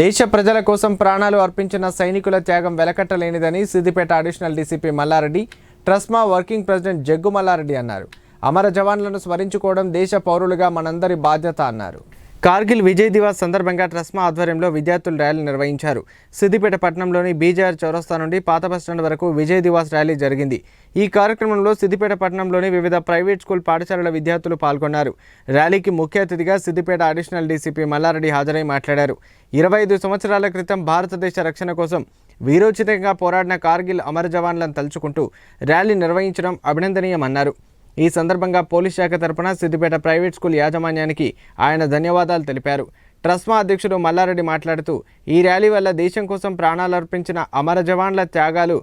దేశ ప్రజల కోసం ప్రాణాలు అర్పించిన సైనికుల త్యాగం వెలకట్టలేనిదని Siddipet additional DCP Mallareddy TRSMA working president Jaggu Mallareddy అన్నారు. అమర జవాన్లను స్మరించుకోవడం దేశ పౌరులుగా మనందరి బాధ్యత అన్నారు. కార్గిల్ విజయ్ దివాస్ సందర్భంగా ట్రస్మా ఆధ్వర్యంలో విద్యార్థులు ర్యాలీ నిర్వహించారు. సిద్దిపేట పట్టణంలోని బీజేఆర్ చౌరస్తా నుండి పాత బస్టాండ్ వరకు విజయ్ దివాస్ ర్యాలీ జరిగింది. ఈ కార్యక్రమంలో సిద్దిపేట పట్టణంలోని వివిధ ప్రైవేట్ స్కూల్ పాఠశాలల విద్యార్థులు పాల్గొన్నారు. ర్యాలీకి ముఖ్య అతిథిగా సిద్దిపేట అడిషనల్ డీసీపీ మల్లారెడ్డి హాజరై మాట్లాడారు. ఇరవై ఐదు సంవత్సరాల క్రితం భారతదేశ రక్షణ కోసం వీరోచితంగా పోరాడిన కార్గిల్ అమర జవాన్లను తలుచుకుంటూ ర్యాలీ నిర్వహించడం అభినందనీయమన్నారు. ఈ సందర్భంగా పోలీస్ శాఖ తరపున సిద్దిపేట ప్రైవేట్ స్కూల్ యాజమాన్యానికి ఆయన ధన్యవాదాలు తెలిపారు. ట్రస్మా అధ్యక్షుడు మల్లారెడ్డి మాట్లాడుతూ ఈ ర్యాలీ వల్ల దేశం కోసం ప్రాణాలు అర్పించిన అమర జవాన్ల త్యాగాలు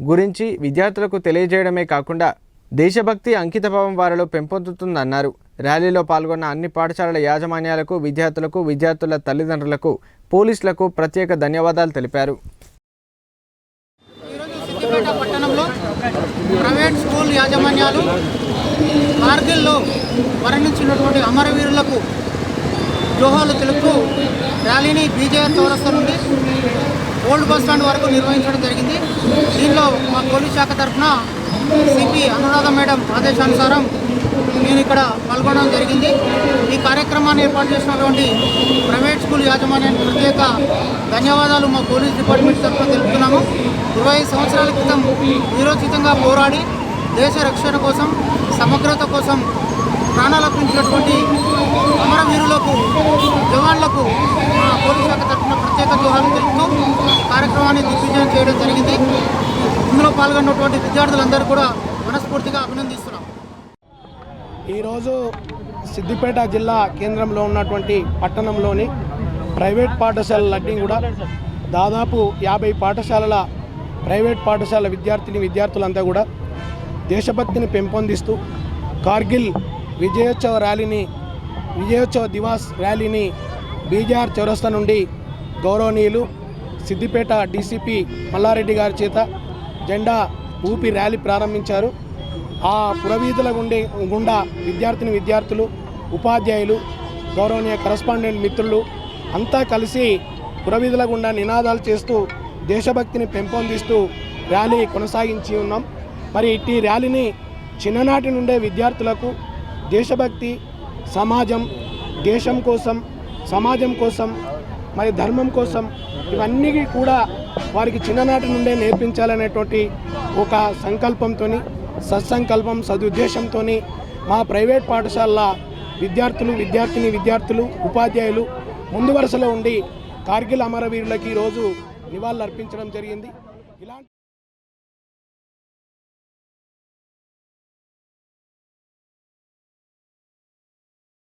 గురించి విద్యార్థులకు తెలియజేయడమే కాకుండా దేశభక్తి అంకితభావం వారిలో పెంపొందుతుందన్నారు. ర్యాలీలో పాల్గొన్న అన్ని పాఠశాలల యాజమాన్యాలకు విద్యార్థులకు విద్యార్థుల తల్లిదండ్రులకు పోలీసులకు ప్రత్యేక ధన్యవాదాలు తెలిపారు. ప్రైవేట్ స్కూల్ యాజమాన్యాలు కార్గిల్లో మరణించినటువంటి అమరవీరులకు జోహాలు తెలుపుతూ ర్యాలీని బీజేఆర్ చౌరస్తా నుండి ఓల్డ్ బస్ స్టాండ్ వరకు నిర్వహించడం జరిగింది. దీనిలో మా పోలీస్ శాఖ తరఫున సిపి అనురాధ మేడం ఆదేశానుసారం నేను ఇక్కడ పాల్గొనడం జరిగింది. ఈ కార్యక్రమాన్ని ఏర్పాటు చేసినటువంటి ప్రైవేట్ స్కూల్ యాజమాన్యానికి ప్రత్యేక ధన్యవాదాలు మా పోలీస్ డిపార్ట్మెంట్ తరఫున తెలుపుతున్నాము. ఇరవై సంవత్సరాల క్రితం వీరోచితంగా పోరాడి దేశ రక్షణ కోసం సమగ్రత కోసం ప్రాణాలర్పించినటువంటి అమరవీరులకు జవాన్లకు మా పోలీస్ శాఖ తరఫున ప్రత్యేక దోహాలు తెలుపుతూ కార్యక్రమాన్ని దిగ్విజయం చేయడం జరిగింది. ఇందులో పాల్గొన్నటువంటి విద్యార్థులందరూ కూడా మనస్ఫూర్తిగా అభినందిస్తున్నాం. ఈరోజు సిద్దిపేట జిల్లా కేంద్రంలో ఉన్నటువంటి పట్టణంలోని ప్రైవేట్ పాఠశాలలన్నీ కూడా దాదాపు యాభై పాఠశాలల ప్రైవేట్ పాఠశాల విద్యార్థిని విద్యార్థులంతా కూడా దేశభక్తిని పెంపొందిస్తూ కార్గిల్ విజయోత్సవ ర్యాలీని విజయోత్సవ దివాస్ ర్యాలీని బీజార్ చౌరస్తా నుండి గౌరవనీయులు సిద్దిపేట డీసీపీ మల్లారెడ్డి గారి చేత జెండా ఊపి ర్యాలీ ప్రారంభించారు. ఆ పురవీధుల గుండె గుండా విద్యార్థిని విద్యార్థులు ఉపాధ్యాయులు గౌరవనీయ కరస్పాండెంట్ మిత్రులు అంతా కలిసి పురవీధుల గుండా నినాదాలు చేస్తూ దేశభక్తిని పెంపొందిస్తూ ర్యాలీ కొనసాగించి ఉన్నాం. మరి ఇట్టి ర్యాలీని చిన్ననాటి నుండే విద్యార్థులకు దేశభక్తి సమాజం దేశం కోసం సమాజం కోసం మరి ధర్మం కోసం ఇవన్నీ కూడా వారికి చిన్ననాటి నుండే నేర్పించాలనేటువంటి ఒక సంకల్పంతో సత్సంకల్పం సదుద్దేశంతో మా ప్రైవేట్ పాఠశాలల విద్యార్థులు విద్యార్థిని విద్యార్థులు ఉపాధ్యాయులు ముందు వరుసలో ఉండి కార్గిల్ అమరవీరులకి ఈరోజు నివాళులు అర్పించడం జరిగింది. ఇలాంటి